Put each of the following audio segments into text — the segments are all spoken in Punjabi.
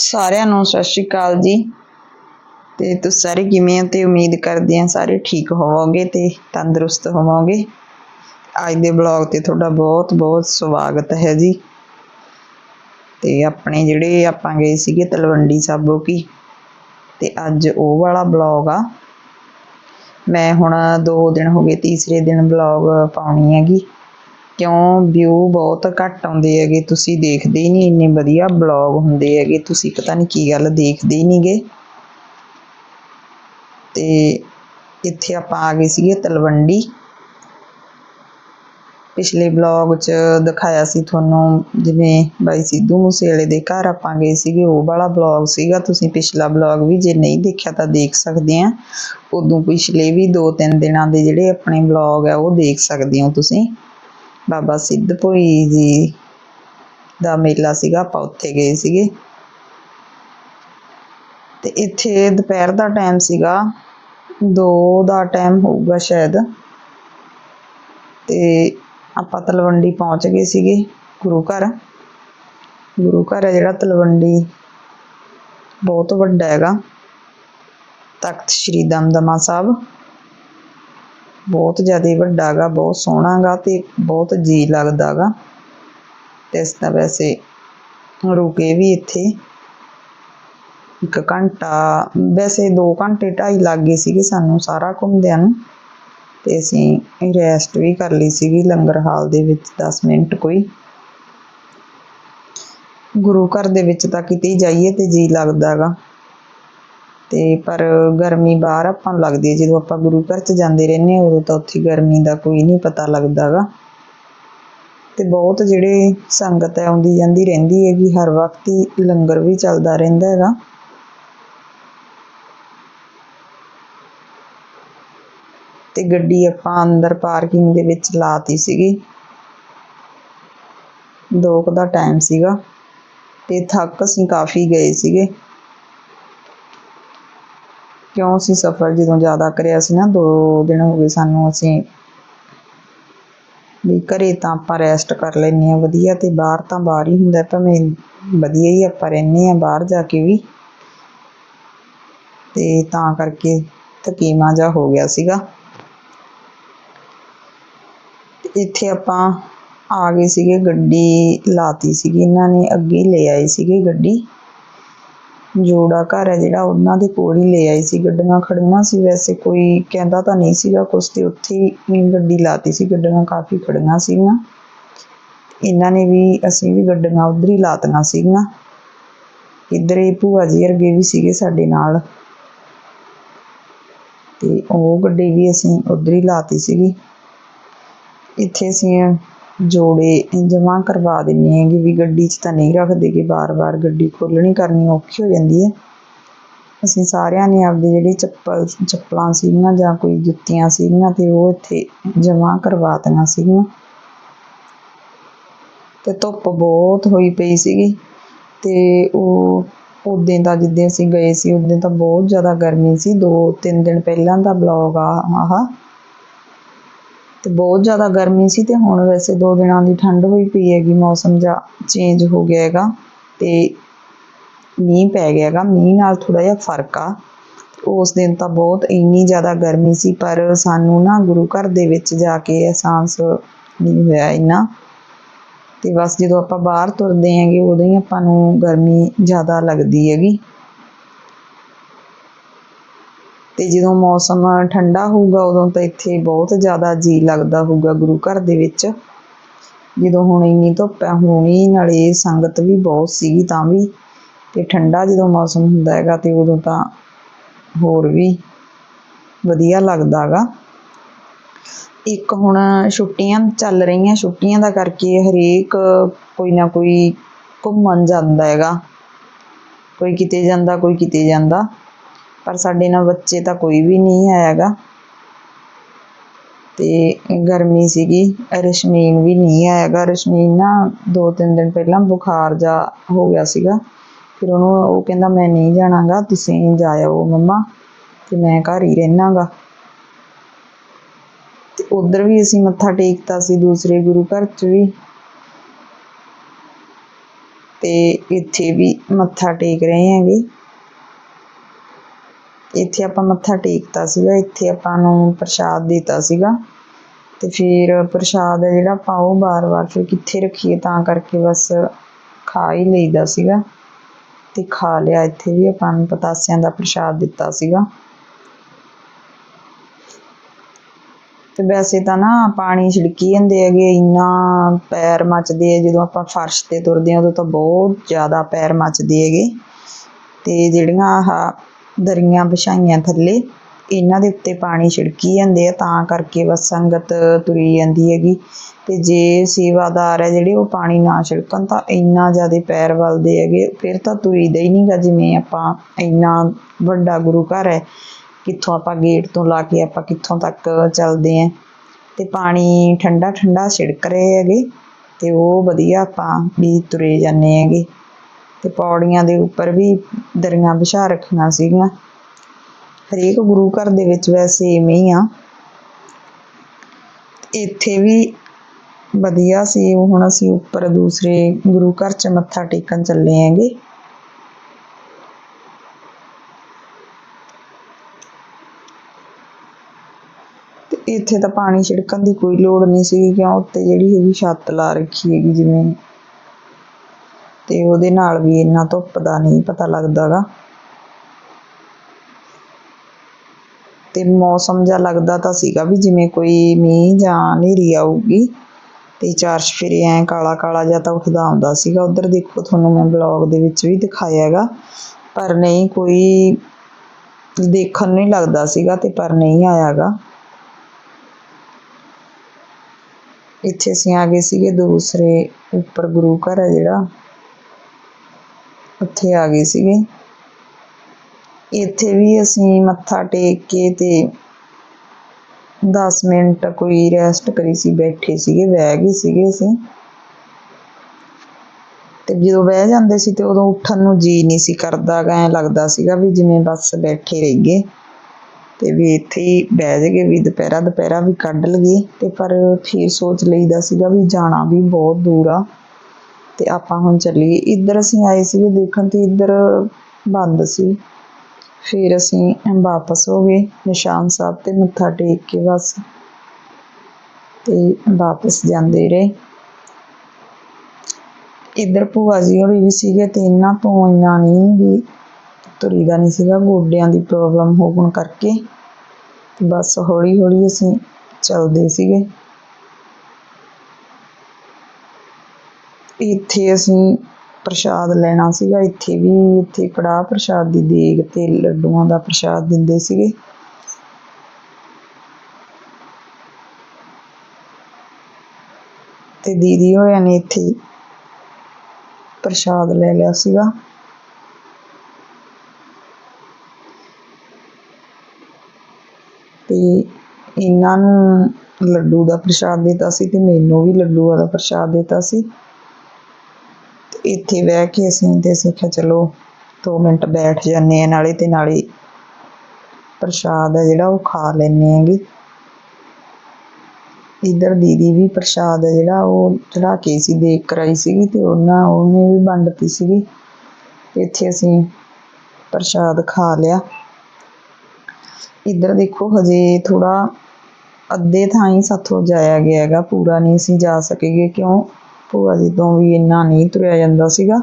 ਸਾਰਿਆਂ ਨੂੰ ਸਤਿ ਸ਼੍ਰੀ ਅਕਾਲ ਜੀ। ਤੇ ਤੁਸੀਂ ਸਾਰੇ ਕਿਵੇਂ ਹੋ? ਤੇ ਉਮੀਦ ਕਰਦੇ ਹਾਂ ਸਾਰੇ ਠੀਕ ਹੋਵੋਗੇ ਤੇ ਤੰਦਰੁਸਤ ਹੋਵੋਗੇ। ਅੱਜ ਦੇ ਬਲੌਗ ਤੇ ਤੁਹਾਡਾ ਬਹੁਤ ਬਹੁਤ ਸਵਾਗਤ ਹੈ ਜੀ। ਤੇ ਆਪਣੇ ਜਿਹੜੇ ਆਪਾਂ ਗਏ ਸੀਗੇ ਤਲਵੰਡੀ ਸਾਬੋ ਕੀ, ਤੇ ਅੱਜ ਉਹ ਵਾਲਾ ਬਲੌਗ ਆ। ਮੈਂ ਹੁਣ 2 ਦਿਨ ਹੋ ਗਏ ਤੀਸਰੇ ਦਿਨ ਬਲੌਗ ਪਾਉਣੀ ਹੈਗੀ। ਕਿਉਂ ਵਿਊ ਬਹੁਤ ਘੱਟ ਆਉਂਦੇ ਹੈਗੇ? ਤੁਸੀਂ ਦੇਖਦੇ ਹੀ ਨਹੀਂ ਇੰਨੇ ਵਧੀਆ ਬਲੌਗ ਹੁੰਦੇ ਹੈਗੇ। ਤੁਸੀਂ ਪਤਾ ਨਹੀਂ ਕੀ ਗੱਲ ਦੇਖਦੇ ਹੀ ਨਹੀਂਗੇ। ਤੇ ਇੱਥੇ ਆਪਾਂ ਆ ਗਏ ਸੀਗੇ ਤਲਵੰਡੀ। ਪਿਛਲੇ ਬਲੌਗ 'ਚ ਦਿਖਾਇਆ ਸੀ ਤੁਹਾਨੂੰ, ਜਿਵੇਂ ਬਾਈ ਸਿੱਧੂ ਮੂਸੇਵਾਲੇ ਦੇ ਘਰ ਆਪਾਂ ਗਏ ਸੀਗੇ। ਉਹ ਵਾਲਾ ਬਲੌਗ ਸੀਗਾ। ਤੁਸੀਂ ਪਿਛਲਾ ਬਲੌਗ ਵੀ ਜੇ ਨਹੀਂ ਦੇਖਿਆ ਤਾਂ ਦੇਖ ਸਕਦੇ ਆ। ਉਦੋਂ ਪਿਛਲੇ ਵੀ 2-3 ਦਿਨਾਂ ਦੇ ਜਿਹੜੇ ਆਪਣੇ ਬਲੌਗ ਆ, ਉਹ ਦੇਖ ਸਕਦੇ ਹੋ ਤੁਸੀਂ। ਬਾਬਾ ਸਿੱਧ ਭੋਈ ਜੀ ਦਾ ਮੇਲਾ ਸੀਗਾ, ਆਪਾਂ ਉੱਥੇ ਗਏ ਸੀਗੇ। ਤੇ ਇੱਥੇ ਦੁਪਹਿਰ ਦਾ ਟਾਈਮ ਸੀਗਾ 2 ਦਾ ਟਾਈਮ ਹੋਊਗਾ ਸ਼ਾਇਦ। ਤੇ ਆਪਾਂ ਤਲਵੰਡੀ ਪਹੁੰਚ ਗਏ ਸੀਗੇ ਗੁਰੂ ਘਰ। ਗੁਰੂ ਘਰ ਹੈ ਜਿਹੜਾ ਤਲਵੰਡੀ ਬਹੁਤ ਵੱਡਾ ਹੈਗਾ, ਤਖਤ ਸ੍ਰੀ ਦਮਦਮਾ ਸਾਹਿਬ। ਬਹੁਤ ਜ਼ਿਆਦਾ ਵੱਡਾ ਗਾ ਬਹੁਤ ਸੋਹਣਾ ਗਾ ਤੇ ਬਹੁਤ ਜੀ ਲੱਗਦਾ ਗਾ ਤੇ ਇਸ ਦਾ ਵੈਸੇ ਰੁਕੇ ਵੀ ਇੱਥੇ। ਇੱਕ ਘੰਟਾ, ਵੈਸੇ 2 ਘੰਟੇ ਢਾਈ ਲੱਗ ਗਏ ਸੀਗੇ ਸਾਨੂੰ ਸਾਰਾ ਘੁੰਮਦਿਆਂ ਨੂੰ। ਤੇ ਅਸੀਂ ਰੈਸਟ ਵੀ ਕਰ ਲਈ ਸੀਗੀ ਲੰਗਰ ਹਾਲ ਦੇ ਵਿੱਚ 10 ਮਿੰਟ ਕੋਈ। ਗੁਰੂ ਘਰ ਦੇ ਵਿੱਚ ਤਾਂ ਕਿਤੇ ਜਾਈਏ ਤੇ ਜੀ ਲੱਗਦਾ ਹੈਗਾ ਤੇ ਪਰ ਗਰਮੀ ਬਾਹਰ ਆਪਾਂ ਨੂੰ ਲੱਗਦੀ ਹੈ। ਜਦੋਂ ਆਪਾਂ ਗੁਰੂ ਘਰ 'ਚ ਜਾਂਦੇ ਰਹਿੰਦੇ ਹਾਂ, ਉਦੋਂ ਤਾਂ ਉੱਥੇ ਗਰਮੀ ਦਾ ਕੋਈ ਨਹੀਂ ਪਤਾ ਲੱਗਦਾ ਹੈਗਾ ਤੇ ਬਹੁਤ ਜਿਹੜੇ ਸੰਗਤ ਹੈ, ਆਉਂਦੀ ਜਾਂਦੀ ਰਹਿੰਦੀ ਹੈਗੀ ਹਰ ਵਕਤ ਹੀ ਲੰਗਰ ਵੀ ਚੱਲਦਾ ਰਹਿੰਦਾ ਹੈਗਾ। ਤੇ ਗੱਡੀ ਆਪਾਂ ਅੰਦਰ ਪਾਰਕਿੰਗ ਦੇ ਵਿੱਚ ਲਾਤੀ ਸੀਗੀ। ਦੋ ਦਾ ਟਾਈਮ ਸੀਗਾ। ਤੇ ਥੱਕ ਅਸੀਂ ਕਾਫੀ ਗਏ ਸੀਗੇ। ਕਿਉਂ ਅਸੀਂ ਸਫ਼ਰ ਜਦੋਂ ਜ਼ਿਆਦਾ ਕਰਿਆ ਸੀ ਨਾ, ਦੋ ਦਿਨ ਹੋ ਗਏ ਸਾਨੂੰ ਅਸੀਂ ਵੀ ਘਰੇ ਤਾਂ ਆਪਾਂ ਰੈਸਟ ਕਰ ਲੈਂਦੇ ਆ ਵਧੀਆ ਤੇ ਬਾਹਰ ਤਾਂ ਬਾਹਰ ਹੀ ਹੁੰਦਾ, ਭਾਵੇਂ ਵਧੀਆ ਹੀ ਆਪਾਂ ਰਹਿੰਦੇ ਆ ਬਾਹਰ ਜਾ ਕੇ ਵੀ। ਤੇ ਤਾਂ ਕਰਕੇ ਥਕੀਮਾ ਜਾ ਹੋ ਗਿਆ ਸੀਗਾ। ਇੱਥੇ ਆਪਾਂ ਆ ਗਏ ਸੀਗੇ, ਗੱਡੀ ਲਾਤੀ ਸੀਗੀ ਇਹਨਾਂ ਨੇ, ਅੱਗੇ ਲੈ ਆਏ ਸੀਗੇ ਗੱਡੀ। ਜੋੜਾ ਘਰ ਹੈ ਜਿਹੜਾ, ਉਹਨਾਂ ਦੇ ਕੋਲ ਹੀ ਲੈ ਆਈ ਸੀ ਗੱਡੀਆਂ ਖੜੀਆਂ ਸੀ ਵੈਸੇ ਕੋਈ, ਕਹਿੰਦਾ ਤਾਂ ਨਹੀਂ ਸੀਗਾ ਕੁਛ ਤੇ ਉੱਥੇ ਹੀ ਗੱਡੀ ਲਾਤੀ ਸੀ, ਗੱਡੀਆਂ ਕਾਫੀ ਖੜੀਆਂ ਸੀਗੀਆਂ। ਇਹਨਾਂ ਨੇ ਵੀ, ਅਸੀਂ ਵੀ ਗੱਡੀਆਂ ਉਧਰ ਹੀ ਲਾਤੀਆਂ ਸੀਗੀਆਂ। ਇੱਧਰ ਹੀ ਭੂਆ ਜੀ ਅਰਗੇ ਵੀ ਸੀਗੇ ਸਾਡੇ ਨਾਲ। ਤੇ ਉਹ ਗੱਡੀ ਵੀ ਅਸੀਂ ਉਧਰ ਹੀ ਲਾਤੀ ਸੀਗੀ। ਇੱਥੇ ਅਸੀਂ ਜੋੜੇ ਜਮ੍ਹਾਂ ਕਰਵਾ ਦਿੰਨੇ ਹੈਗੇ ਵੀ ਗੱਡੀ 'ਚ ਤਾਂ ਨਹੀਂ ਰੱਖਦੇ ਕਿ ਬਾਰ-ਬਾਰ ਗੱਡੀ ਖੋਲਣੀ ਕਰਨੀ ਔਖੀ ਹੋ ਜਾਂਦੀ ਹੈ। ਅਸੀਂ ਸਾਰਿਆਂ ਨੇ ਆਪਦੇ ਜਿਹੜੇ ਚੱਪਲ, ਚੱਪਲਾਂ ਸੀਗੀਆਂ ਜਾਂ ਕੋਈ ਜੁੱਤੀਆਂ ਸੀਗੀਆਂ ਤੇ ਉਹ ਇੱਥੇ ਜਮ੍ਹਾਂ ਕਰਵਾ ਕਰਵਾਤੀਆਂ ਸੀਗੀਆਂ। ਤੇ ਧੁੱਪ ਬਹੁਤ ਹੋਈ ਪਈ ਸੀਗੀ ਤੇ ਉਹ ਉਦੋਂ ਦਾ ਜਿੱਦਾਂ ਅਸੀਂ ਗਏ ਸੀ ਉਦੋਂ ਤਾਂ ਬਹੁਤ ਜ਼ਿਆਦਾ ਗਰਮੀ ਸੀ। ਦੋ ਤਿੰਨ ਦਿਨ ਪਹਿਲਾਂ ਦਾ ਬਲੌਗ ਆ, ਆਹ ਤੇ ਬਹੁਤ ਜ਼ਿਆਦਾ ਗਰਮੀ ਸੀ ਤੇ ਹੁਣ ਵੈਸੇ ਦੋ ਦਿਨਾਂ ਦੀ ਠੰਡ ਹੋਈ ਪਈ ਹੈਗੀ, ਮੌਸਮ ਜਾਂ ਚੇਂਜ ਹੋ ਗਿਆ ਹੈਗਾ ਤੇ ਮੀਂਹ ਪੈ ਗਿਆ ਹੈਗਾ, ਮੀਂਹ ਨਾਲ ਥੋੜਾ ਜਿਹਾ ਫ਼ਰਕ ਆ। ਉਸ ਦਿਨ ਤਾਂ ਬਹੁਤ ਇੰਨੀ ਜ਼ਿਆਦਾ ਗਰਮੀ ਸੀ, ਪਰ ਸਾਨੂੰ ਨਾ ਗੁਰੂ ਘਰ ਦੇ ਵਿੱਚ ਜਾ ਕੇ ਅਹਿਸਾਸ ਨਹੀਂ ਹੋਇਆ ਇੰਨਾ। ਤੇ ਬਸ ਜਦੋਂ ਆਪਾਂ ਬਾਹਰ ਤੁਰਦੇ ਹੈਗੇ, ਉਦੋਂ ਹੀ ਆਪਾਂ ਨੂੰ ਗਰਮੀ ਜ਼ਿਆਦਾ ਲੱਗਦੀ ਹੈਗੀ। ਤੇ ਜਦੋਂ ਮੌਸਮ ਠੰਡਾ ਹੋਊਗਾ, ਉਦੋਂ ਤਾਂ ਇੱਥੇ ਬਹੁਤ ਜ਼ਿਆਦਾ ਜੀ ਲੱਗਦਾ ਹੋਊਗਾ ਗੁਰੂ ਘਰ ਦੇ ਵਿੱਚ। ਜਦੋਂ ਹੁਣ ਇੰਨੀ ਧੁੱਪ ਹੈ ਹੋਣੀ ਨਾਲੇ ਸੰਗਤ ਵੀ ਬਹੁਤ ਸੀਗੀ ਤਾਂ ਵੀ। ਤੇ ਠੰਡਾ ਜਦੋਂ ਮੌਸਮ ਹੁੰਦਾ ਹੈਗਾ ਤੇ ਉਦੋਂ ਤਾਂ ਹੋਰ ਵੀ ਵਧੀਆ ਲੱਗਦਾ ਹੈਗਾ। ਇੱਕ ਹੁਣ ਛੁੱਟੀਆਂ ਚੱਲ ਰਹੀਆਂ, ਛੁੱਟੀਆਂ ਦਾ ਕਰਕੇ ਹਰੇਕ ਕੋਈ ਨਾ ਕੋਈ ਘੁੰਮਣ ਜਾਂਦਾ ਹੈਗਾ। ਕੋਈ ਕਿਤੇ ਜਾਂਦਾ, ਕੋਈ ਕਿਤੇ ਜਾਂਦਾ। ਪਰ ਸਾਡੇ ਨਾਲ ਬੱਚੇ ਤਾਂ ਕੋਈ ਵੀ ਨਹੀਂ ਆਇਆਗਾ ਤੇ ਗਰਮੀ ਸੀਗੀ, ਰਸ਼ਮੀਨ ਵੀ ਨਹੀਂ ਆਇਆਗਾ ਰਸ਼ਮੀਨ ਨਾ ਦੋ ਤਿੰਨ ਦਿਨ ਪਹਿਲਾਂ ਬੁਖਾਰ ਜਾ ਹੋ ਗਿਆ ਸੀਗਾ। ਫਿਰ ਉਹਨੂੰ ਉਹ ਕਹਿੰਦਾ, ਮੈਂ ਨਹੀਂ ਜਾਣਾਗਾ, ਤੁਸੀਂ ਜਾਇਓ ਮੰਮਾ, ਤੇ ਮੈਂ ਘਰ ਹੀ ਰਹਿਣਾਗਾ। ਤੇ ਉਧਰ ਵੀ ਅਸੀਂ ਮੱਥਾ ਟੇਕਤਾ ਸੀ, ਦੂਸਰੇ ਗੁਰੂ ਘਰ 'ਚ ਵੀ। ਤੇ ਇੱਥੇ ਵੀ ਮੱਥਾ ਟੇਕ ਰਹੇ ਹੈਗੇ। ਇੱਥੇ ਆਪਾਂ ਮੱਥਾ ਟੇਕਤਾ ਸੀਗਾ, ਇੱਥੇ ਆਪਾਂ ਨੂੰ ਪ੍ਰਸ਼ਾਦ ਦਿੱਤਾ ਸੀਗਾ। ਤੇ ਫਿਰ ਪ੍ਰਸ਼ਾਦ ਹੈ ਜਿਹੜਾ ਆਪਾਂ ਉਹ ਬਾਰ-ਬਾਰ ਫਿਰ ਕਿੱਥੇ ਰੱਖੀਏ ਤਾਂ ਕਰਕੇ ਬਸ ਖਾ ਹੀ ਲਈਦਾ ਸੀਗਾ। ਤੇ ਖਾ ਲਿਆ, ਇੱਥੇ ਵੀ ਆਪਾਂ ਨੂੰ ਪਤਾਸਿਆਂ ਦਾ ਪ੍ਰਸ਼ਾਦ ਦਿੱਤਾ ਸੀਗਾ। ਤੇ ਵੈਸੇ ਤਾਂ ਨਾ ਪਾਣੀ ਛਿੜਕੀ ਜਾਂਦੇ ਹੈਗੇ, ਇੰਨਾ ਪੈਰ ਮੱਚਦੇ ਆ, ਜਦੋਂ ਆਪਾਂ ਫਰਸ਼ ਤੇ ਤੁਰਦੇ ਆ ਉਦੋਂ ਤਾਂ ਬਹੁਤ ਜ਼ਿਆਦਾ ਪੈਰ ਮੱਚਦੇ ਹੈਗੇ। ਤੇ ਜਿਹੜੀਆਂ ਆਹ ਦਰੀਆਂ ਵਿਛਾਈਆਂ ਥੱਲੇ। ਇਹਨਾਂ ਦੇ ਉੱਤੇ ਪਾਣੀ ਛਿੜਕੀ ਜਾਂਦੇ ਆ, ਤਾਂ ਕਰਕੇ ਬਸ ਸੰਗਤ ਤੁਰੀ ਜਾਂਦੀ ਹੈਗੀ। ਤੇ ਜੇ ਸੇਵਾਦਾਰ ਹੈ ਜਿਹੜੇ ਉਹ ਪਾਣੀ ਨਾ ਛਿੜਕਣ, ਤਾਂ ਇੰਨਾ ਜ਼ਿਆਦਾ ਪੈਰ ਵੱਲਦੇ ਹੈਗੇ। ਫਿਰ ਤਾਂ ਤੁਰੀਦਾ ਹੀ ਨਹੀਂਗਾ ਜਿਵੇਂ ਆਪਾਂ ਇੰਨਾ ਵੱਡਾ ਗੁਰੂ ਘਰ ਹੈ। ਕਿੱਥੋਂ ਆਪਾਂ ਗੇਟ ਤੋਂ ਲਾ ਕੇ ਆਪਾਂ ਕਿੱਥੋਂ ਤੱਕ ਚੱਲਦੇ ਆਂ। ਤੇ ਪਾਣੀ ਠੰਡਾ ਠੰਡਾ ਛਿੜਕ ਰਹੇ ਹੈਗੇ। ਤੇ ਉਹ ਵਧੀਆ ਆਪਾਂ ਵੀ ਤੁਰੇ ਜਾਂਦੇ ਹੈਗੇ। ਤੇ ਪੌੜੀਆਂ ਦੇ ਉੱਪਰ ਵੀ ਦਰੀਆਂ ਵਿਛਾ ਰੱਖੀਆਂ ਸੀਗੀਆਂ। ਹਰੇਕ ਗੁਰੂ ਘਰ ਦੇ ਵਿੱਚ ਵੈਸੇ ਇਵੇਂ ਹੀ ਆ। ਇੱਥੇ ਵੀ ਵਧੀਆ ਸੀ, ਹੁਣ ਅਸੀਂ ਉੱਪਰ ਦੂਸਰੇ ਗੁਰੂ ਘਰ 'ਚ ਮੱਥਾ ਟੇਕਣ ਚੱਲੇ ਹੈਗੇ। ਤੇ ਇੱਥੇ ਤਾਂ ਪਾਣੀ ਛਿੜਕਣ ਦੀ ਕੋਈ ਲੋੜ ਨਹੀਂ ਸੀ ਕਿਉਂ? ਉੱਤੇ ਜਿਹੜੀ ਹੈਗੀ ਛੱਤ ਲਾ ਰੱਖੀ ਹੈਗੀ ਜਿਵੇਂ ਤੇ ਉਹਦੇ ਨਾਲ ਵੀ ਇੰਨਾ ਧੁੱਪ ਦਾ ਨਹੀਂ ਪਤਾ ਲੱਗਦਾਗਾ। ਤੇ ਮੌਸਮ ਜਿਹਾ ਲੱਗਦਾ ਤਾਂ ਸੀਗਾ ਵੀ ਜਿਵੇਂ ਕੋਈ ਮੀਂਹ ਜਾਂ ਹਨੇਰੀ ਆਊਗੀ ਤੇ ਚਾਰ ਚੁਫੇਰੇ ਐ ਕਾਲਾ ਕਾਲਾ ਜਿਹਾ ਤਾਂ ਉੱਠਦਾ ਆਉਂਦਾ ਸੀਗਾ। ਉਧਰ ਦੇਖੋ ਤੁਹਾਨੂੰ ਮੈਂ ਬਲੌਗ ਦੇ ਵਿੱਚ ਵੀ ਦਿਖਾਇਆ ਹੈਗਾ ਪਰ ਨਹੀਂ ਕੋਈ ਦੇਖਣ ਨੂੰ ਲੱਗਦਾ ਸੀਗਾ ਤੇ ਪਰ ਨਹੀਂ ਆਇਆਗਾ। ਇੱਥੇ ਅਸੀਂ ਆ ਗਏ ਸੀਗੇ ਦੂਸਰੇ ਉੱਪਰ ਗੁਰੂ ਘਰ ਹੈ ਜਿਹੜਾ। ਉੱਥੇ ਆ ਗਏ ਸੀਗੇ। ਇੱਥੇ ਵੀ ਅਸੀਂ ਮੱਥਾ ਟੇਕ ਕੇ ਤੇ 10 ਮਿੰਟ ਕੋਈ ਰੈਸਟ ਕਰੀ ਸੀ, ਬੈਠੇ ਸੀਗੇ, ਬਹਿ ਗਏ ਸੀਗੇ ਅਸੀਂ। ਤੇ ਜਦੋਂ ਬਹਿ ਜਾਂਦੇ ਸੀ ਤੇ ਉਦੋਂ ਉੱਠਣ ਨੂੰ ਜੀ ਨਹੀਂ ਸੀ ਕਰਦਾ ਗਾ ਐਂ ਲੱਗਦਾ ਸੀਗਾ ਵੀ ਜਿਵੇਂ ਬਸ ਬੈਠੇ ਰਹੀਏ। ਤੇ ਵੀ ਇੱਥੇ ਹੀ ਬਹਿ ਜਗੇ ਵੀ ਦੁਪਹਿਰਾ ਦੁਪਹਿਰਾ ਵੀ ਕੱਢ ਲਈਏ। ਤੇ ਪਰ ਫਿਰ ਸੋਚ ਲਈਦਾ ਸੀਗਾ ਵੀ ਜਾਣਾ ਵੀ ਬਹੁਤ ਦੂਰ ਆ। ਤੇ ਆਪਾਂ ਹੁਣ ਚੱਲੀਏ। ਇੱਧਰ ਅਸੀਂ ਆਏ ਸੀਗੇ, ਦੇਖਣ ਤੇ ਇੱਧਰ ਬੰਦ ਸੀ। ਫਿਰ ਅਸੀਂ ਵਾਪਸ ਹੋ ਗਏ ਨਿਸ਼ਾਨ ਸਾਹਿਬ ਤੇ ਮੱਥਾ ਟੇਕ ਕੇ ਬਸ। ਤੇ ਵਾਪਸ ਜਾਂਦੇ ਰਹੇ। ਇੱਧਰ ਭੂਆ ਜੀ ਹੋਰੀ ਵੀ ਸੀਗੇ ਤੇ ਇਹਨਾਂ ਤੋਂ ਇੰਨਾ ਨਹੀਂ ਵੀ ਤੁਰੀਦਾ ਨਹੀਂ ਸੀਗਾ, ਗੋਡਿਆਂ ਦੀ ਪ੍ਰੋਬਲਮ ਹੋਣ ਕਰਕੇ। ਬਸ ਹੌਲੀ ਹੌਲੀ ਅਸੀਂ ਚੱਲਦੇ ਸੀਗੇ। ਇੱਥੇ ਅਸੀਂ ਪ੍ਰਸ਼ਾਦ ਲੈਣਾ ਸੀਗਾ, ਇੱਥੇ ਵੀ, ਇੱਥੇ ਕੜਾਹ ਪ੍ਰਸ਼ਾਦ ਦੀ ਦੇਗ ਤੇ ਲੱਡੂਆਂ ਦਾ ਪ੍ਰਸ਼ਾਦ ਦਿੰਦੇ ਸੀਗੇ। ਤੇ ਦੀਦੀ ਹੋਇਆ ਨੇ ਇੱਥੇ ਪ੍ਰਸ਼ਾਦ ਲੈ ਲਿਆ ਸੀਗਾ। ਤੇ ਇਹਨਾਂ ਨੂੰ ਲੱਡੂ ਦਾ ਪ੍ਰਸ਼ਾਦ ਦਿੱਤਾ ਸੀ ਤੇ ਮੈਨੂੰ ਵੀ ਲੱਡੂਆਂ ਦਾ ਪ੍ਰਸ਼ਾਦ ਦਿੱਤਾ ਸੀ। ਇੱਥੇ ਬਹਿ ਕੇ ਅਸੀਂ ਤੇ ਅਸੀਂ ਕਿਹਾ ਚਲੋ 2 ਮਿੰਟ ਬੈਠ ਜਾਂਦੇ ਆ ਨਾਲੇ ਤੇ ਨਾਲੇ ਪ੍ਰਸ਼ਾਦ ਹੈ ਜਿਹੜਾ ਉਹ ਖਾ ਲੈਣੇ ਹੈਗੇ। ਇੱਧਰ ਦੀਦੀ ਵੀ ਪ੍ਰਸ਼ਾਦ ਹੈ ਜਿਹੜਾ ਉਹ ਚੜਾ ਕੇ ਸੀ ਦੇਖ ਕਰਾਈ ਸੀਗੀ ਤੇ ਉਹਨਾਂ, ਉਹਨੇ ਵੀ ਵੰਡਤੀ ਸੀਗੀ। ਇੱਥੇ ਅਸੀਂ ਪ੍ਰਸ਼ਾਦ ਖਾ ਲਿਆ। ਇੱਧਰ ਦੇਖੋ ਹਜੇ ਥੋੜਾ ਅੱਧੇ ਥਾਂ ਹੀ ਸਾਥੋਂ ਜਾਇਆ ਗਿਆ ਹੈਗਾ, ਪੂਰਾ ਨਹੀਂ ਅਸੀਂ ਜਾ ਸਕੇਗੇ ਕਿਉਂ? ਭੂਆ ਜੀ ਤੋਂ ਵੀ ਇੰਨਾ ਨਹੀਂ ਤੁਰਿਆ ਜਾਂਦਾ ਸੀਗਾ।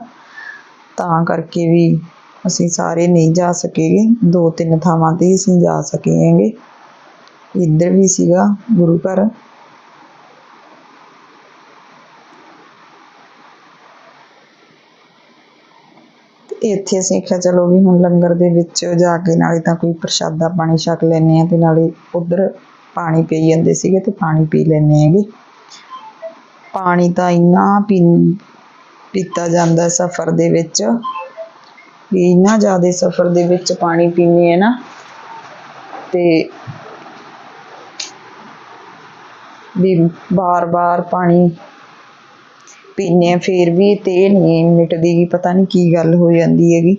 ਤਾਂ ਕਰਕੇ ਵੀ ਅਸੀਂ ਸਾਰੇ ਨਹੀਂ ਜਾ ਸਕੇਗੇ। ਦੋ ਤਿੰਨ ਥਾਵਾਂ ਤੇ ਅਸੀਂ ਜਾ ਸਕੇਂਗੇ। ਇੱਧਰ ਵੀ ਸੀਗਾ ਗੁਰੂ ਘਰ। ਇੱਥੇ ਅਸੀਂ ਕਿਹਾ, ਚਲੋ ਵੀ ਹੁਣ ਲੰਗਰ ਦੇ ਵਿੱਚ ਜਾ ਕੇ ਨਾਲੇ ਤਾਂ ਕੋਈ ਪ੍ਰਸ਼ਾਦਾ ਪਾਣੀ ਛਕ ਲੈਨੇ ਆ ਤੇ ਨਾਲੇ ਉਧਰ ਪਾਣੀ ਪੀ ਜਾਂਦੇ ਸੀਗੇ ਤੇ ਪਾਣੀ ਪੀ ਲੈਨੇ ਹੈਗੇ। ਪਾਣੀ ਤਾਂ ਇੰਨਾ ਪੀ, ਪੀਤਾ ਜਾਂਦਾ ਸਫ਼ਰ ਦੇ ਵਿੱਚ ਵੀ ਇੰਨਾ ਜ਼ਿਆਦਾ ਸਫ਼ਰ ਦੇ ਵਿੱਚ ਪਾਣੀ ਪੀਨੇ ਆ ਨਾ ਤੇ ਵੀ ਬਾਰ-ਬਾਰ ਪਾਣੀ ਪੀਨੇ ਆ, ਫਿਰ ਵੀ ਤੇ ਨਹੀਂ ਮਿਟਦੀ ਪਤਾ ਨਹੀਂ ਕੀ ਗੱਲ ਹੋ ਜਾਂਦੀ ਹੈਗੀ।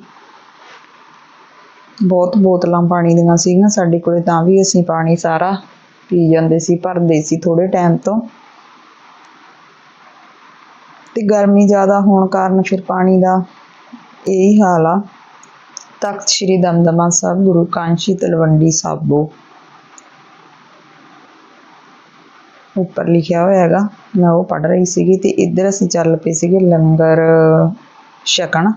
ਬਹੁਤ ਬੋਤਲਾਂ ਪਾਣੀ ਦੀਆਂ ਸੀਗੀਆਂ, ਸਾਡੇ ਕੋਲੇ ਤਾਂ ਵੀ ਅਸੀਂ ਪਾਣੀ ਸਾਰਾ ਪੀ ਜਾਂਦੇ ਸੀ, ਭਰਦੇ ਸੀ ਥੋੜੇ ਟਾਈਮ ਤੋਂ। ਤੇ ਗਰਮੀ ਜ਼ਿਆਦਾ ਹੋਣ ਕਾਰਨ ਫਿਰ ਪਾਣੀ ਦਾ ਇਹੀ ਹਾਲ ਆ। ਤਖਤ ਸ੍ਰੀ ਦਮਦਮਾ ਸਾਹਿਬ, ਗੁਰੂ ਕਾਂਸ਼ੀ ਤਲਵੰਡੀ ਸਾਬੋ। ਉੱਪਰ ਲਿਖਿਆ ਹੋਇਆ ਹੈਗਾ, ਮੈਂ ਉਹ ਪੜ੍ਹ ਰਹੀ ਸੀਗੀ ਤੇ ਇੱਧਰ ਅਸੀਂ ਚੱਲ ਪਏ ਸੀਗੇ ਲੰਗਰ ਛਕਣ।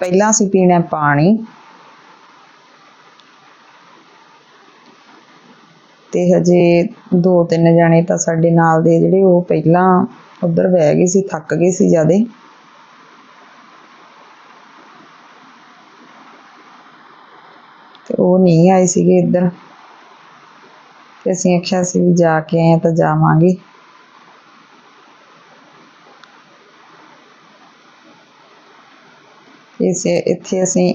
ਪਹਿਲਾਂ ਅਸੀਂ ਪੀਣਾ ਪਾਣੀ ਤੇ ਹਜੇ ਦੋ ਤਿੰਨ ਜਾਣੇ ਤਾਂ ਸਾਡੇ ਨਾਲ ਦੇ ਜਿਹੜੇ ਉਹ ਪਹਿਲਾਂ ਉੱਧਰ ਬਹਿ ਗਏ ਸੀ, ਥੱਕ ਗਏ ਸੀ ਜਿਆਦੇ। ਤੇ ਉਹ ਨਹੀਂ ਆਏ ਸੀਗੇ ਇੱਧਰ। ਤੇ ਅਸੀਂ ਆਖਿਆ ਸੀ ਵੀ ਜਾ ਕੇ ਆਏ ਤਾਂ ਜਾਵਾਂਗੇ। ਇਸੇ ਇੱਥੇ ਅਸੀਂ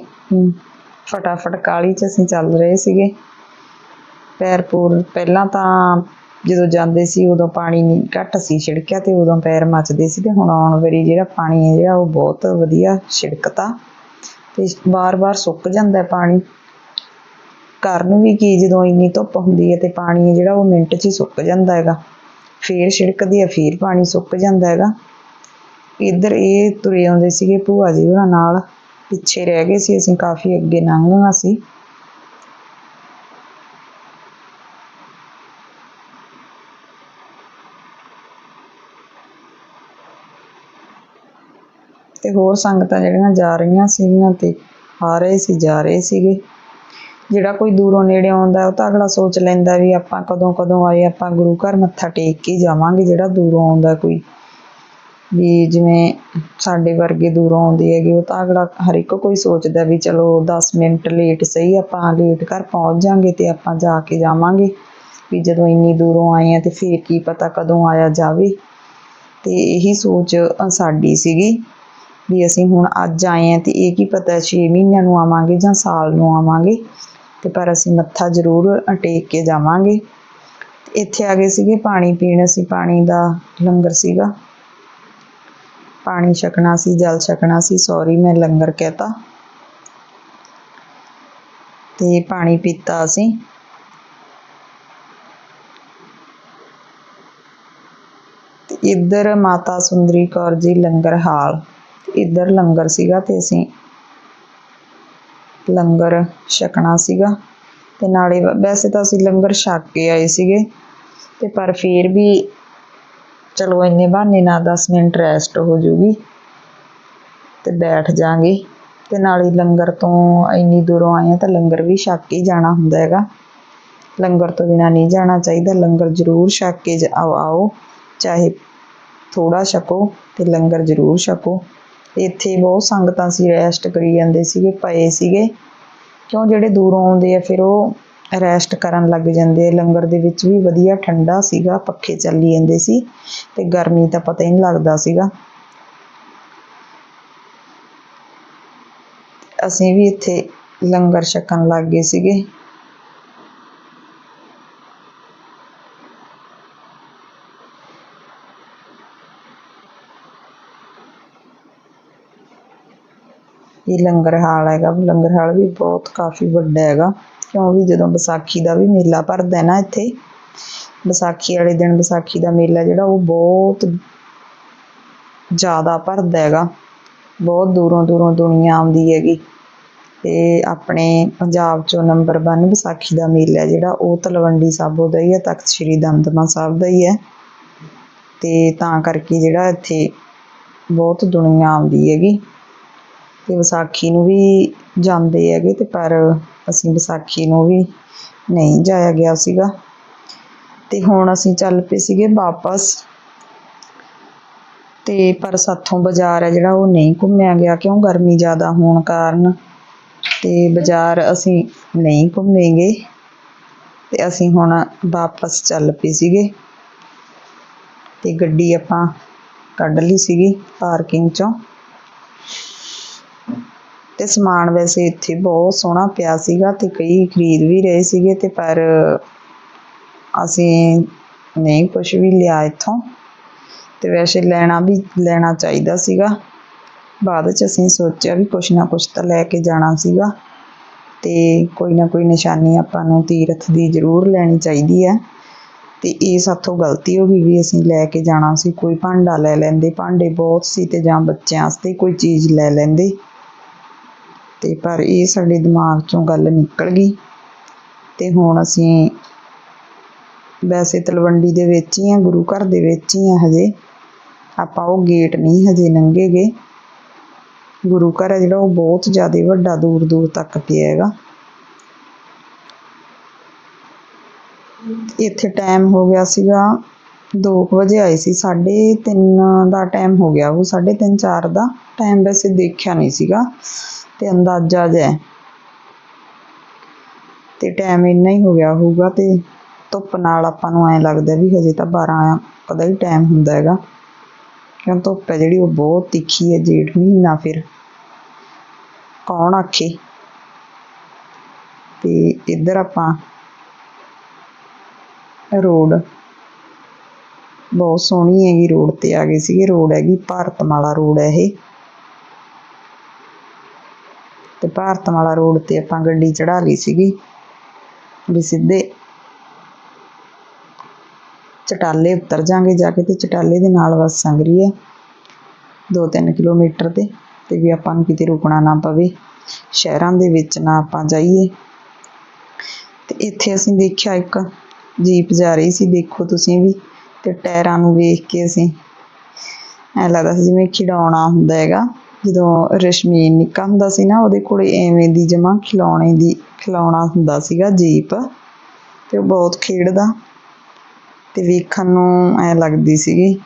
ਫਟਾਫਟ ਕਾਹਲੀ 'ਚ ਅਸੀਂ ਚੱਲ ਰਹੇ ਸੀਗੇ। ਪੈਰ ਪੂਰ, ਪਹਿਲਾਂ ਤਾਂ ਜਦੋਂ ਜਾਂਦੇ ਸੀ ਉਦੋਂ ਪਾਣੀ ਨਹੀਂ ਘੱਟ ਸੀ ਛਿੜਕਿਆ ਤੇ ਉਦੋਂ ਪੈਰ ਮੱਚਦੇ ਸੀ ਤੇ ਹੁਣ ਆਉਣ ਵਾਰੀ ਜਿਹੜਾ ਪਾਣੀ ਹੈ ਜਿਹੜਾ ਉਹ ਬਹੁਤ ਵਧੀਆ ਛਿੜਕਤਾ ਤੇ ਵਾਰ-ਵਾਰ ਸੁੱਕ ਜਾਂਦਾ ਪਾਣੀ। ਕਰਨ ਵੀ ਕੀ ਜਦੋਂ ਇੰਨੀ ਧੁੱਪ ਹੁੰਦੀ ਹੈ ਤੇ ਪਾਣੀ ਹੈ ਜਿਹੜਾ ਉਹ ਮਿੰਟ 'ਚ ਹੀ ਸੁੱਕ ਜਾਂਦਾ ਹੈਗਾ। ਫੇਰ ਛਿੜਕਦੀ ਹੈ, ਫੇਰ ਪਾਣੀ ਸੁੱਕ ਜਾਂਦਾ ਹੈਗਾ। ਇੱਧਰ ਇਹ ਤੁਰੇ ਆਉਂਦੇ ਸੀਗੇ ਭੂਆ ਜੀ ਉਹਨਾਂ ਨਾਲ, ਪਿੱਛੇ ਰਹਿ ਗਏ ਸੀ, ਅਸੀਂ ਕਾਫੀ ਅੱਗੇ ਲੰਘਣਾ ਸੀ। ਤੇ ਹੋਰ ਸੰਗਤਾਂ ਜਿਹੜੀਆਂ ਜਾ ਰਹੀਆਂ ਸੀਗੀਆਂ ਤੇ ਆ ਰਹੇ ਸੀ, ਜਾ ਰਹੇ ਸੀਗੇ। ਜਿਹੜਾ ਕੋਈ ਦੂਰੋਂ ਨੇੜੇ ਆਉਂਦਾ ਉਹ ਤਾਂ ਅਗਲਾ ਸੋਚ ਲੈਂਦਾ ਵੀ ਆਪਾਂ ਕਦੋਂ ਕਦੋਂ ਆਏ, ਆਪਾਂ ਗੁਰੂ ਘਰ ਮੱਥਾ ਟੇਕ ਕੇ ਜਾਵਾਂਗੇ, ਜਿਹੜਾ ਦੂਰੋਂ ਆਉਂਦਾ ਕੋਈ। ਵੀ ਜਿਵੇਂ ਸਾਡੇ ਵਰਗੇ ਦੂਰੋਂ ਆਉਂਦੇ ਹੈਗੇ, ਉਹ ਤਾਂ ਅਗਲਾ ਹਰ ਇੱਕ ਕੋਈ ਸੋਚਦਾ ਵੀ ਚਲੋ 10 ਮਿੰਟ ਲੇਟ ਸਹੀ, ਆਪਾਂ ਲੇਟ ਘਰ ਪਹੁੰਚ ਜਾਾਂਗੇ ਤੇ ਆਪਾਂ ਜਾ ਕੇ ਜਾਵਾਂਗੇ। ਵੀ ਜਦੋਂ ਇੰਨੀ ਦੂਰੋਂ ਆਏ ਆ ਤੇ ਫੇਰ ਕੀ ਪਤਾ ਕਦੋਂ ਆਇਆ ਜਾਵੇ। ਤੇ ਇਹੀ ਸੋਚ ਸਾਡੀ ਸੀਗੀ। ਵੀ ਅਸੀਂ ਹੁਣ ਅੱਜ ਆਏ ਆ ਤੇ ਇਹ ਕੀ ਪਤਾ 6 ਮਹੀਨਿਆਂ ਨੂੰ ਆਵਾਂਗੇ ਜਾਂ ਸਾਲ ਨੂੰ ਆਵਾਂਗੇ। ਤੇ ਪਰ ਅਸੀਂ ਮੱਥਾ ਜ਼ਰੂਰ ਟੇਕ ਕੇ ਜਾਵਾਂਗੇ। ਇੱਥੇ ਆ ਗਏ ਸੀਗੇ, ਪਾਣੀ ਪੀਣ ਅਸੀਂ, ਪਾਣੀ ਦਾ ਲੰਗਰ ਸੀਗਾ। ਪਾਣੀ ਛਕਣਾ ਸੀ, ਜਲ ਛਕਣਾ ਸੀ ਸੌਰੀ ਮੈਂ ਲੰਗਰ ਕਹਿਤਾ। ਤੇ ਪਾਣੀ ਪੀਤਾ ਅਸੀਂ। ਇੱਧਰ ਮਾਤਾ ਸੁੰਦਰੀ ਕੌਰ ਜੀ ਲੰਗਰ ਹਾਲ। ਇੱਧਰ ਲੰਗਰ ਸੀਗਾ ਤੇ ਅਸੀਂ ਲੰਗਰ ਛਕਣਾ ਸੀਗਾ ਤੇ ਨਾਲੇ ਵੈਸੇ ਤਾਂ ਅਸੀਂ ਲੰਗਰ ਛਕ ਕੇ ਆਏ ਸੀਗੇ ਤੇ ਪਰ ਫੇਰ ਵੀ ਚਲੋ ਇੰਨੇ ਬਹਾਨੇ ਨਾਲ 10 ਮਿੰਟ ਰੈਸਟ ਹੋ ਜੂਗੀ ਤੇ ਬੈਠ ਜਾਾਂਗੇ ਤੇ ਨਾਲੇ ਲੰਗਰ ਤੋਂ ਇੰਨੀ ਦੂਰੋਂ ਆਏ ਆ ਤਾਂ ਲੰਗਰ ਵੀ ਛਕ ਕੇ ਜਾਣਾ ਹੁੰਦਾ ਹੈਗਾ। ਲੰਗਰ ਤੋਂ ਬਿਨਾਂ ਨਹੀਂ ਜਾਣਾ ਚਾਹੀਦਾ, ਲੰਗਰ ਜ਼ਰੂਰ ਛਕ ਕੇ ਆਓ ਚਾਹੇ ਥੋੜਾ ਛਕੋ ਤੇ ਲੰਗਰ ਜ਼ਰੂਰ ਛਕੋ। ਇੱਥੇ ਬਹੁਤ ਸੰਗਤਾਂ ਸੀ ਰੈਸਟ ਕਰੀ ਜਾਂਦੇ ਸੀਗੇ, ਪਏ ਸੀਗੇ। ਕਿਉਂ ਜਿਹੜੇ ਦੂਰੋਂ ਆਉਂਦੇ ਆ, ਫਿਰ ਉਹ ਰੈਸਟ ਕਰਨ ਲੱਗ ਜਾਂਦੇ ਲੰਗਰ ਦੇ ਵਿੱਚ ਵੀ ਵਧੀਆ ਠੰਡਾ ਸੀਗਾ, ਪੱਖੇ ਚੱਲੀ ਜਾਂਦੇ ਸੀ ਤੇ ਗਰਮੀ ਤਾਂ ਪਤਾ ਹੀ ਨਹੀਂ ਲੱਗਦਾ ਸੀਗਾ। ਅਸੀਂ ਵੀ ਇੱਥੇ ਲੰਗਰ ਛਕਣ ਲੱਗ ਗਏ ਸੀਗੇ। ਇਹ ਲੰਗਰ ਹਾਲ ਹੈਗਾ ਲੰਗਰ ਹਾਲ ਵੀ ਬਹੁਤ ਕਾਫੀ ਵੱਡਾ ਹੈਗਾ। ਕਿਉਂਕਿ ਜਦੋਂ ਵਿਸਾਖੀ ਦਾ ਵੀ ਮੇਲਾ ਭਰਦਾ ਨਾ ਇੱਥੇ, ਵਿਸਾਖੀ ਵਾਲੇ ਦਿਨ ਵਿਸਾਖੀ ਦਾ ਮੇਲਾ ਜਿਹੜਾ ਉਹ ਬਹੁਤ ਜ਼ਿਆਦਾ ਭਰਦਾ ਹੈਗਾ। ਬਹੁਤ ਦੂਰੋਂ ਦੂਰੋਂ ਦੁਨੀਆ ਆਉਂਦੀ ਹੈਗੀ। ਤੇ ਆਪਣੇ ਪੰਜਾਬ ਚੋਂ ਨੰਬਰ 1 ਵਿਸਾਖੀ ਦਾ ਮੇਲਾ ਜਿਹੜਾ, ਉਹ ਤਲਵੰਡੀ ਸਾਬੋ ਦਾ ਹੀ ਹੈ, ਤਖਤ ਸ੍ਰੀ ਦਮਦਮਾ ਸਾਹਿਬ ਦਾ ਹੀ ਹੈ। ਤੇ ਤਾਂ ਕਰਕੇ ਜਿਹੜਾ ਇੱਥੇ ਬਹੁਤ ਦੁਨੀਆ ਆਉਂਦੀ ਹੈਗੀ। ਤੇ ਵਿਸਾਖੀ ਨੂੰ ਵੀ ਜਾਂਦੇ ਹੈਗੇ ਤੇ ਪਰ ਅਸੀਂ ਵਿਸਾਖੀ ਨੂੰ ਵੀ ਨਹੀਂ ਜਾਇਆ ਗਿਆ ਸੀਗਾ। ਤੇ ਹੁਣ ਅਸੀਂ ਚੱਲ ਪਏ ਸੀਗੇ ਵਾਪਸ। ਤੇ ਪਰ ਸਾਥੋਂ ਬਾਜ਼ਾਰ ਹੈ ਜਿਹੜਾ ਉਹ ਨਹੀਂ ਘੁੰਮਿਆ ਗਿਆ ਕਿਉਂ? ਗਰਮੀ ਜ਼ਿਆਦਾ ਹੋਣ ਕਾਰਨ। ਤੇ ਬਾਜ਼ਾਰ ਅਸੀਂ ਨਹੀਂ ਘੁੰਮੇਗੇ। ਤੇ ਅਸੀਂ ਹੁਣ ਵਾਪਸ ਚੱਲ ਪਏ ਸੀਗੇ। ਤੇ ਗੱਡੀ ਆਪਾਂ ਕੱਢ ਲਈ ਸੀਗੀ ਪਾਰਕਿੰਗ ਚੋਂ। ਤੇ ਸਮਾਨ ਵੈਸੇ ਇੱਥੇ ਬਹੁਤ ਸੋਹਣਾ ਪਿਆ ਸੀਗਾ ਤੇ ਕਈ ਖਰੀਦ ਵੀ ਰਹੇ ਸੀਗੇ ਤੇ ਪਰ ਅਸੀਂ ਨਹੀਂ ਕੁਝ ਵੀ ਲਿਆ ਇੱਥੋਂ। ਤੇ ਵੈਸੇ ਲੈਣਾ ਵੀ, ਲੈਣਾ ਚਾਹੀਦਾ ਸੀਗਾ। ਬਾਅਦ ਚ ਅਸੀਂ ਸੋਚਿਆ ਵੀ ਕੁਛ ਨਾ ਕੁਛ ਤਾਂ ਲੈ ਕੇ ਜਾਣਾ ਸੀਗਾ। ਤੇ ਕੋਈ ਨਾ ਕੋਈ ਨਿਸ਼ਾਨੀ ਆਪਾਂ ਨੂੰ ਤੀਰਥ ਦੀ ਜ਼ਰੂਰ ਲੈਣੀ ਚਾਹੀਦੀ ਹੈ। ਤੇ ਇਹ ਸਾਥੋਂ ਗਲਤੀ ਹੋ ਗਈ ਵੀ ਅਸੀਂ ਲੈ ਕੇ ਜਾਣਾ ਸੀ। ਕੋਈ ਭਾਂਡਾ ਲੈ ਲੈਂਦੇ, ਭਾਂਡੇ ਬਹੁਤ ਸੀ ਤੇ ਜਾਂ ਬੱਚਿਆਂ ਵਾਸਤੇ ਕੋਈ ਚੀਜ਼ ਲੈ ਲੈਂਦੇ। ਤੇ ਪਰ ਇਹ ਸਾਡੇ ਦਿਮਾਗ ਚੋਂ ਗੱਲ ਨਿਕਲ ਗਈ ਤੇ ਹੁਣ ਅਸੀਂ ਵੈਸੇ ਤਲਵੰਡੀ ਦੇ ਵਿੱਚ ਹੀ ਆ ਗੁਰੂ ਘਰ ਦੇ ਵਿੱਚ ਹੀ ਆ ਹਜੇ। ਆਪਾਂ ਉਹ ਗੇਟ ਨਹੀਂ ਹਜੇ ਲੰਘੇ ਗੇ ਗੁਰੂ ਘਰ ਹੈ ਜਿਹੜਾ ਉਹ ਬਹੁਤ ਜ਼ਿਆਦਾ ਵੱਡਾ ਦੂਰ ਦੂਰ ਤੱਕ ਪਿਆ ਹੈਗਾ। ਇੱਥੇ ਟਾਈਮ ਹੋ ਗਿਆ ਸੀਗਾ 2 ਵਜੇ ਆਏ ਸੀ 3:30 ਦਾ ਟਾਈਮ ਹੋ ਗਿਆ ਉਹ 3:30 4 ਦਾ। ਟਾਈਮ ਵੈਸੇ ਦੇਖਿਆ ਨਹੀਂ ਸੀਗਾ ਤੇ ਅੰਦਾਜ਼ਾ ਜਿਹਾ ਤੇ ਟਾਈਮ ਇੰਨਾ ਹੀ ਹੋ ਗਿਆ ਹੋਊਗਾ ਤੇ ਧੁੱਪ ਨਾਲ ਆਪਾਂ ਨੂੰ ਐਂ ਲੱਗਦਾ ਵੀ ਹਜੇ ਤਾਂ 12 ਪਤਾ ਹੀ ਟਾਈਮ ਹੁੰਦਾ ਹੈਗਾ। ਕਿਉਂ ਧੁੱਪ ਹੈ ਜਿਹੜੀ, ਉਹ ਬਹੁਤ ਤਿੱਖੀ ਹੈ ਜੇਠ ਮਹੀਨਾ ਫਿਰ। ਕੌਣ ਆਖੇ? ਤੇ ਇੱਧਰ ਆਪਾਂ ਰੋਡ, ਬਹੁਤ ਸੋਹਣੀ ਹੈਗੀ ਰੋਡ ਤੇ ਆ ਗਏ ਸੀਗੇ। ਰੋਡ ਹੈਗੀ ਭਾਰਤਮਾਲਾ ਰੋਡ ਹੈ ਇਹ। ਤੇ ਭਾਰਤਮਾਲਾ ਰੋਡ ਤੇ ਆਪਾਂ ਗੱਡੀ ਚੜਾ ਲਈ ਸੀਗੀ ਵੀ ਸਿੱਧੇ ਚਟਾਲੇ ਉਤਰ ਜਾਾਂਗੇ ਜਾ ਕੇ ਤੇ ਚਟਾਲੇ ਦੇ ਨਾਲ ਬੱਸ ਸੰਗ ਰਹੀ ਹੈ 2-3 ਕਿਲੋਮੀਟਰ ਤੇ ਤੇ ਵੀ ਆਪਾਂ ਨੂੰ ਕਿਤੇ ਰੁਕਣਾ ਨਾ ਪਵੇ, ਸ਼ਹਿਰਾਂ ਦੇ ਵਿੱਚ ਨਾ ਆਪਾਂ ਜਾਈਏ। ਤੇ ਇੱਥੇ ਅਸੀਂ ਦੇਖਿਆ ਇੱਕ ਜੀਪ ਜਾ ਰਹੀ ਸੀ, ਦੇਖੋ ਤੁਸੀਂ ਵੀ, ਤੇ ਟਾਇਰਾਂ ਨੂੰ ਵੇਖ ਕੇ ਅਸੀਂ, ਐਂ ਲੱਗਦਾ ਸੀ ਜਿਵੇਂ ਖਿਡੌਣਾ ਹੁੰਦਾ ਹੈਗਾ। ਜਦੋਂ ਰਸ਼ਮੀਨ ਨਿੱਕਾ ਹੁੰਦਾ ਸੀ ਨਾ, ਉਹਦੇ ਕੋਲੇ ਐਵੇਂ ਦੀ ਜਮਾ ਖਿਡੌਣੇ ਦੀ ਖਿਡੌਣਾ ਹੁੰਦਾ ਸੀਗਾ ਜੀਪ, ਤੇ ਉਹ ਬਹੁਤ ਖੇਡਦਾ। ਤੇ ਵੇਖਣ ਨੂੰ ਐਂ ਲੱਗਦੀ ਸੀਗੀ।